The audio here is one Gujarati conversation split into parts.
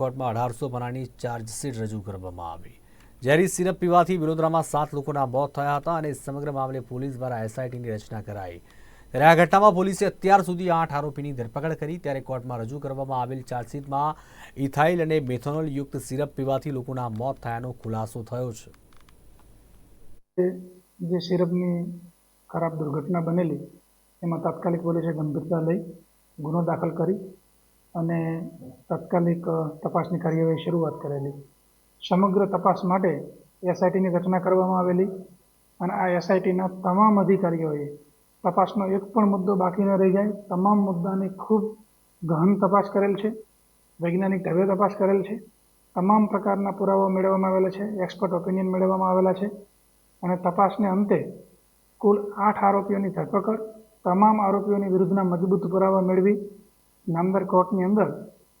કોર્ટમાં અઢારસો બનાની ચાર્જશીટ રજૂ કરવામાં આવી. ઝેરી સિરપ પીવાથી વડોદરામાં સાત લોકોના મોત થયા હતા અને સમગ્ર મામલે પોલીસ દ્વારા એસઆઈટીની રચના કરાઈ. ત્યારે આ ઘટનામાં પોલીસે અત્યાર સુધી આઠ આરોપીની ધરપકડ કરી, ત્યારે કોર્ટમાં રજૂ કરવામાં આવેલ ચાર્જશીટમાં ઇથાઇલ અને મેથોનોલ યુક્ત સિરપ પીવાથી લોકોના મોત થયાનો ખુલાસો થયો છે. જે સિરપની ખરાબ દુર્ઘટના બનેલી, એમાં તાત્કાલિક પોલીસે ગંભીરતા લઈ ગુનો દાખલ કરી અને તાત્કાલિક તપાસની કાર્યવાહી શરૂઆત કરેલી. સમગ્ર તપાસ માટે એસઆઈટીની રચના કરવામાં આવેલી અને આ એસઆઈટીના તમામ અધિકારીઓએ તપાસનો એક પણ મુદ્દો બાકી ન રહી જાય. તમામ મુદ્દાની ખૂબ ગહન તપાસ કરેલ છે. વૈજ્ઞાનિક ઢબે તપાસ કરેલ છે. તમામ પ્રકારના પુરાવા મેળવવામાં આવેલા છે. એક્સપર્ટ ઓપિનિયન મેળવવામાં આવેલા છે. અને તપાસને અંતે કુલ આઠ આરોપીઓની ધરપકડ, તમામ આરોપીઓની વિરુદ્ધના મજબૂત પુરાવા મેળવી નામદાર કોર્ટની અંદર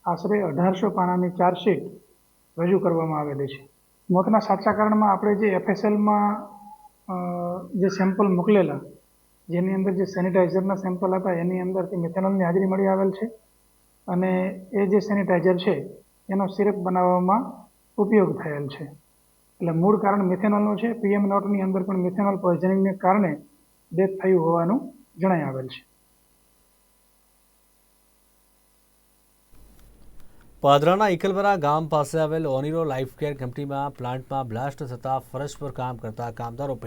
આશરે અઢારસો પાનાની ચાર્જશીટ રજૂ કરવામાં આવેલી છે. મોતના સાચા કારણમાં આપણે જે એફએસએલમાં જે સેમ્પલ મોકલેલા, જેની અંદર જે સેનિટાઈઝરના સેમ્પલ હતા, એની અંદરથી મિથેનોલની હાજરી મળી આવેલ છે. અને એ જે સેનિટાઈઝર છે, એનો સિરપ બનાવવામાં ઉપયોગ થયેલ છે. એટલે મૂળ કારણ મિથેનોલનું છે. પીએમ નોટની અંદર પણ મિથેનોલ પોઈઝનિંગને કારણે ડેથ થયું હોવાનું જણાઈ આવેલ છે. પાદરાના ઇકલવરા ગામ પાસે આવેલ ઓનિરો લાઇફ કેર કંપનીમાં પ્લાન્ટમાં બ્લાસ્ટ થતા ફરજ પર કામ કરતા કામદારો